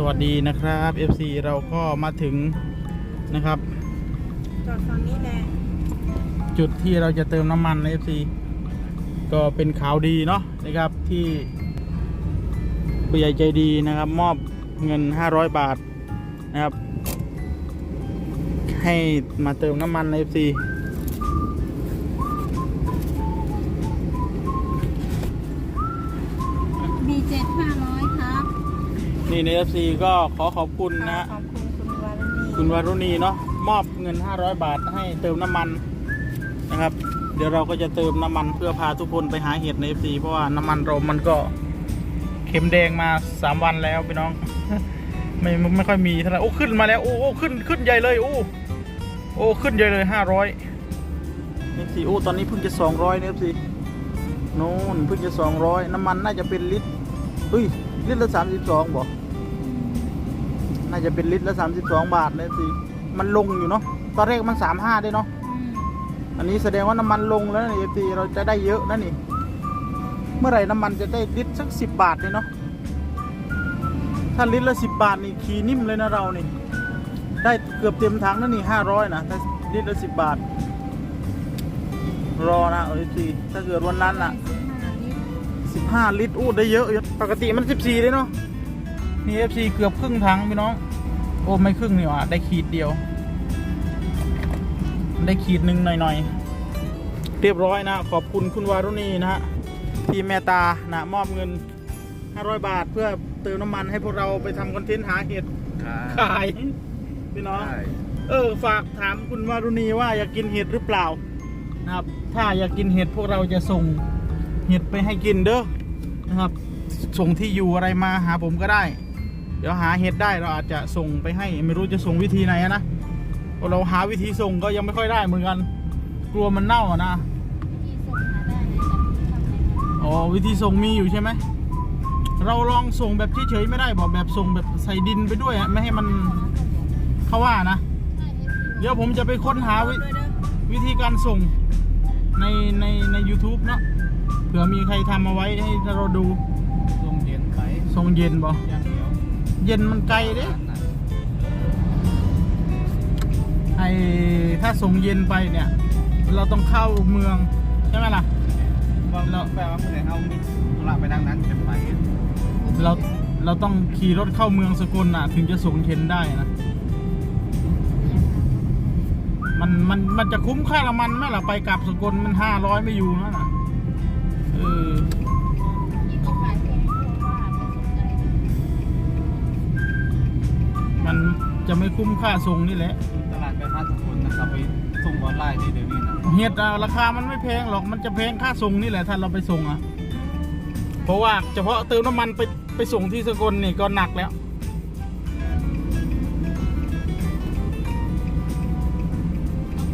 สวัสดีนะครับ FC เราก็มาถึงนะครับ จอดฝั่งนี้แหละจุดที่เราจะเติมน้ำมันใน FC ก็เป็นข่าวดีเนาะนะครับที่ผู้ใหญ่ใจดีนะครับ มอบเงิน 500 บาทนะครับ ให้มาเติมน้ำมันใน FC บีเจ็ดห้าร้อยครับ นี่ใน FC ก็ขอขอบคุณนะฮะขอบคุณคุณวารุณีคุณวารุณีเนาะมอบเงิน 500 บาทให้เติมน้ำมันนะครับ เดี๋ยวเราก็จะเติมน้ำมันเพื่อพาทุกคนไปหาเห็ดใน FC เพราะว่าน้ำมันเรามันก็เข็มแดงมา 3 วันแล้วพี่น้อง ไม่ไม่ไม่ค่อยมีเท่าไหร่โอ้ขึ้นมาแล้วโอ้โอ้ขึ้นขึ้นใหญ่เลยโอ้โอ้ขึ้นใหญ่เลย 500 FC โอ้ตอนนี้เพิ่งจะ 200ใน FC โน่นเพิ่งจะ 200 น้ำมันน่าจะเป็นลิตร เฮ้ยลิตรละ32บอกน่าจะเป็นลิตรละ32บาทเลยสิมันลงอยู่เนาะตอนแรกมัน35ได้เนาะอืมอันนี้แสดงว่าน้ำมันลงแล้วนี่สิเราจะได้เยอะนะนี่ เมื่อไหร่น้ำมันจะได้ลิตรสัก10บาทเลยเนาะถ้าลิตรละ10บาทนี่ขี่นิ่มเลยนะเรานี่ ได้เกือบเต็มถังนั่นนี่500นะถ้าลิตรละ10บาท รอนะเอซีถ้าเกิดวันนั้นอะสิบห้าลิตร 15 ลิตรอู้ได้เยอะอยู่ปกติมัน 14 เลยเนาะนี่ FC เกือบครึ่งถังพี่น้อง โอ้ไม่ครึ่งนี่หว่าได้ขีดเดียว ได้ขีดหนึ่งหน่อยๆ เรียบร้อยนะ ขอบคุณคุณวารุณีนะฮะที่เมตตานะมอบเงิน 500 บาทเพื่อเติมน้ำมันให้พวกเราไปทำคอนเทนต์หาเห็ดขาย พี่น้อง เออ ฝากถามคุณวารุณีว่าอยากกินเห็ดหรือเปล่านะครับ ถ้าอยากกินเห็ดพวกเราจะส่งเห็ดไปให้กินเด้อ นะครับ ส่งที่อยู่อะไรมาหาผมก็ได้ เดี๋ยวหาเห็ดได้เราอาจจะส่งไปให้ไม่รู้จะส่งวิธีไหนอะนะเพราะเราหาวิธีส่งก็ยังไม่ค่อยได้เหมือนกัน กลัวมันเน่าอะนะที่ส่งหาได้เลยแต่ทำไงครับอ๋อวิธีส่งมีอยู่ใช่ไหมเราลองส่งแบบเฉยๆไม่ได้บอกแบบส่งแบบใส่ดินไปด้วยอะไม่ให้มันเขาว่านะ เดี๋ยวผมจะไปค้นหาวิด้วยเด้อวิธีการส่งในในใน YouTube เนาะ เผื่อมีใครทำเอาไว้ให้เราดูลงเย็นไปส่งเย็นบ่อย่างเดียวเย็นมันไกลเด้ไอถ้าส่งเย็นไปเนี่ย เราต้องเข้าเมืองใช่ไหมล่ะว่าเราแปลว่าเมื่อไหร่เอามีธุระไปทางนั้นจะไปเราเราต้องขี่รถเข้าเมืองสกลน่ะ ถึงจะส่งเย็นได้นะมันมันมันจะคุ้มค่าละมันไหมล่ะไปกลับสกลมันห้าร้อยไม่อยู่นะน่ะเออที่เขาขายแพงเพราะว่าไม่สนใจมันจะไม่คุ้มค่าส่งนี่แหละตลาดไปพัดทุกคนนะครับไปส่งออนไลน์นี่เดี๋ยวนี้นะเห็ดอะราคามันไม่แพงหรอกมันจะแพงค่าส่งนี่แหละถ้าเราไปส่งอะเพราะว่าเฉพาะเติมน้ำมันไปไปส่งที่สกลนี่ก็หนักแล้ว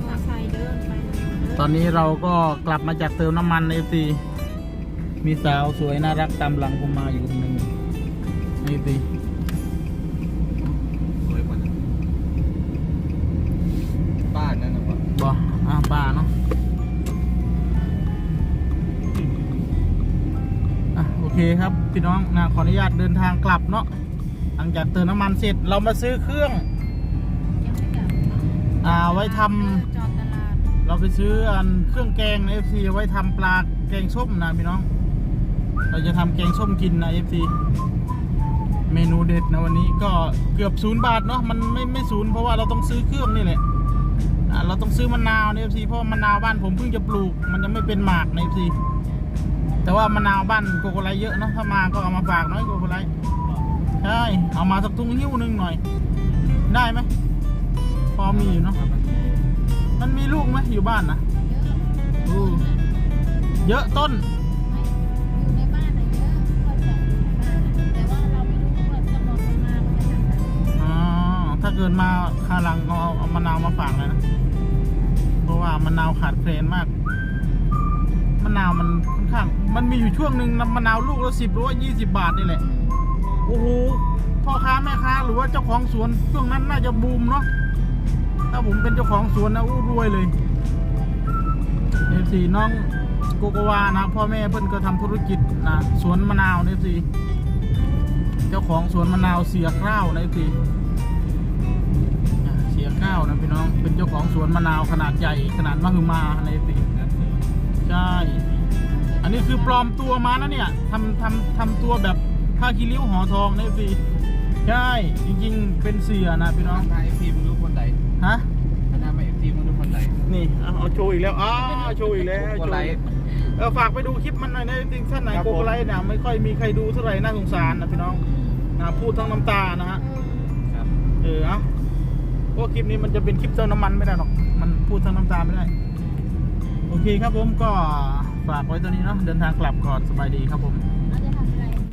มอไซค์เดินไปเลยตอนนี้เราก็กลับมาจากเติมน้ำมันในซี มีสาวสวยน่ารักตามหลังผมมาอยู่คนหนึ่งนี่สิสวยกว่านั้นบ้านนั่นนะวะบออ่าป้าเนาะอะโอเคครับพี่น้องนะขออนุญาตเดินทางกลับเนาะหลังจากเติมน้ำมันเสร็จเรามาซื้อเครื่องยังไม่กลับอ่าไว้ทำ จอดตลาด เราไปซื้ออันเครื่องแกงใน FC ไว้ทำปลาแกงส้มนะพี่น้อง เราจะทำแกงส้มกินนะ FC เมนูเด็ดนะวันนี้ก็เกือบศูนย์บาทเนาะมันไม่ไม่ศูนย์เพราะว่าเราต้องซื้อเครื่องนี่แหละอ่าเราต้องซื้อมะนาวใน FC เพราะว่ามะนาวบ้านผมเพิ่งจะปลูก มันยังไม่เป็นหมากใน FC แต่ว่ามะนาวบ้านโกโกไลเยอะเนาะถ้ามาก็เอามาฝากน้อยโกโกไลใช่เอามาสักถุงหิ้วหนึงหน่อย ได้ไหมพอมีอยู่เนาะมันมีลูกไหมอยู่บ้านนะเยอะอู้เยอะต้น กิดมาคาลังเอาเอามะนาวมาฝากเลยนะ เพราะว่ามะนาวขาดแคลนมาก มะนาวมันค่อนข้าง มันมีอยู่ช่วงหนึ่งมะนาวลูกละสิบหรือว่ายี่สิบาทนี่แหละ โอ้โห พ่อค้าแม่ค้าหรือว่าเจ้าของสวนช่วงนั้นน่าจะบูมเนาะ ถ้าผมเป็นเจ้าของสวนนะอู้รวยเลยเอฟซีน้องโกโกวานะ พ่อแม่เพิ่นก็ทำธุรกิจนะสวนมะนาวเอฟซีแกจ้าของสวนมะนาวเสียข้าวนะพี่เสี ข้าวนะพี่น้อง เป็นเจ้าของสวนมะนาวขนาดใหญ่ขนาดมหึมาในพี่ใช่ อันนี้คือปลอมตัวมานะเนี่ยทำทำทำตัวแบบผ้าคีริ้วห่อทองนะพี่ใช่ จริง ๆ เป็นเสียนะพี่น้องทำนายเอฟทีมึงรู้คนใดฮะทำนายเอฟทีมึงรู้คนใดนี่เอาเอาโชว์อีกแล้วอ้าวโชว์อีกแล้วคนโชว์ไรอีกแล้วเออฝากไปดูคลิปมันหน่อยนะจริงๆท่านไหนครับโกผมโกไลท์เนี่ยไม่ค่อยมีใครดูเท่าไหร่น่าสงสารนะพี่น้องนะพูดทั้งน้ำตานะฮะครับเออเอา พราะคลิปนี้มันจะเป็นคลิปเติมน้ำมันไม่ได้หรอก มันพูดทั้งน้ำตาไม่ได้ โอเคครับผมก็ฝากไว้ตัวนี้เนาะเดินทางกลับก่อนสบายดีครับผม